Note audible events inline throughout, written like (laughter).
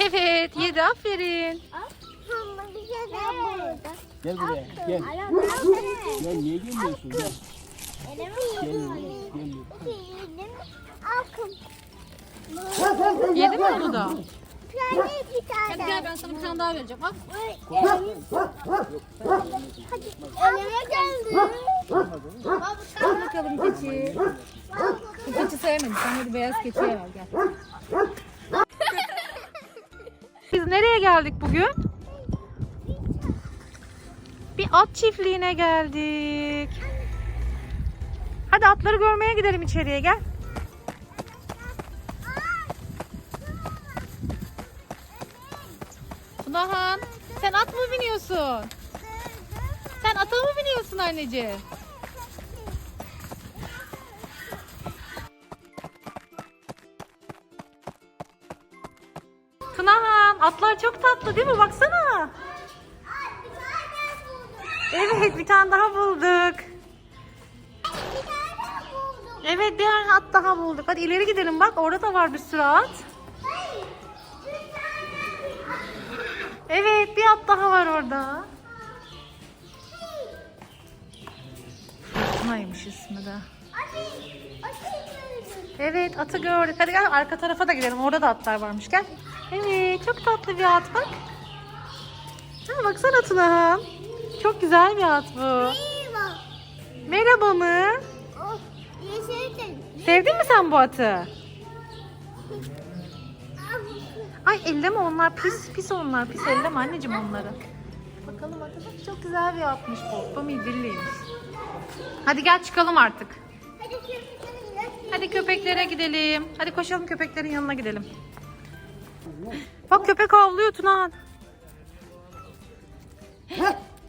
Evet yedi aferin. Gel buraya. Gel. Gel niye gelmiyorsun? Gel. Yedi mi onu da? Hadi gel ben sana bir tane daha vereceğim. Al. Elime geldi. Al bakalım keçi. Keçi sevmedi. Sen hadi beyaz keçiye ver gel. Biz nereye geldik bugün? Bir at çiftliğine geldik. Hadi atları görmeye gidelim içeriye gel. Tunahan sen at mı biniyorsun? Sen ata mı biniyorsun anneciğim? Tunahan atlar çok tatlı değil mi? Baksana. Evet bir tane daha bulduk. Evet bir tane at daha bulduk. Hadi ileri gidelim bak orada da var bir sürü at. Evet bir at daha var orada. Fırtınaymış ismi de. Evet atı gördük. Hadi gel arka tarafa da gidelim. Orada da atlar varmış. Gel. Evet çok tatlı bir at bak. Ha, baksana Tunahan. Çok güzel bir at bu. Merhaba mı? Sevdin mi sen bu atı? Ay elleme onlar pis pis onlar pis elleme anneciğim onları. Bakalım atı bak çok güzel bir atmış bu. Bu midilliymiş. Hadi gel çıkalım artık. Hadi köpeklere gidelim. Hadi koşalım köpeklerin yanına gidelim. Bak köpek havlıyor Tunahan.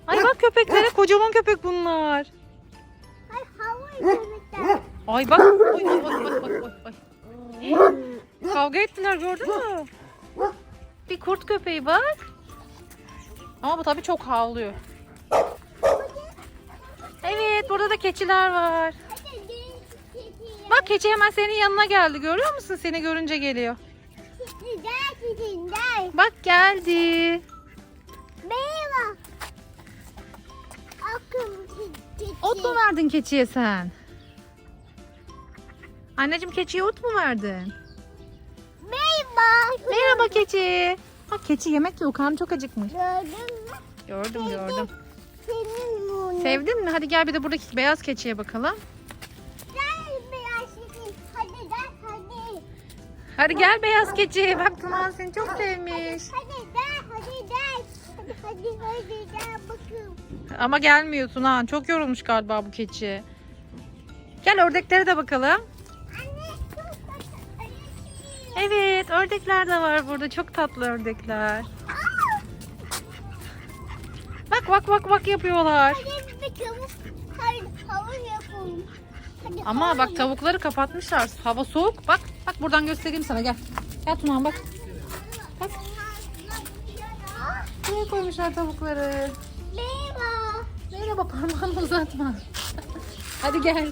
Ay bak köpeklere kocaman köpek bunlar. Ay bak. Oy, oy, oy, oy, oy, oy, oy. Kavga ettiler gördün mü? Bir kurt köpeği bak. Ama bu tabii çok havlıyor. Evet burada da keçiler var. Bak keçi hemen senin yanına geldi. Görüyor musun? Seni görünce geliyor. Bak geldi. Merhaba. Ot mu verdin keçiye sen? Anneciğim keçiye ot mu verdin? Merhaba. Merhaba keçi. Bak keçi yemek yiyor. Karnı çok acıkmış. Gördün mü? Gördüm gördüm. Sevdin mi? Hadi gel bir de buradaki beyaz keçiye bakalım. Hadi gel beyaz keçi. Bak Tuman seni çok sevmiş. Hadi gel hadi gel. Hadi hadi hadi gel bakın. Ama gelmiyor Tunan. Çok yorulmuş galiba bu keçi. Gel ördeklere de bakalım. Anne çok tatlı. Evet ördekler de var burada. Çok tatlı ördekler. Bak bak bak bak yapıyorlar. Hadi tavuk. Hadi havuz yapalım. Ama bak tavukları kapatmışlar. Hava soğuk. Bak bak buradan göstereyim sana gel. Gel Tunan bak. Bak buraya koymuşlar tavukları. Merhaba. Merhaba parmağını uzatma. (laughs) Hadi gel.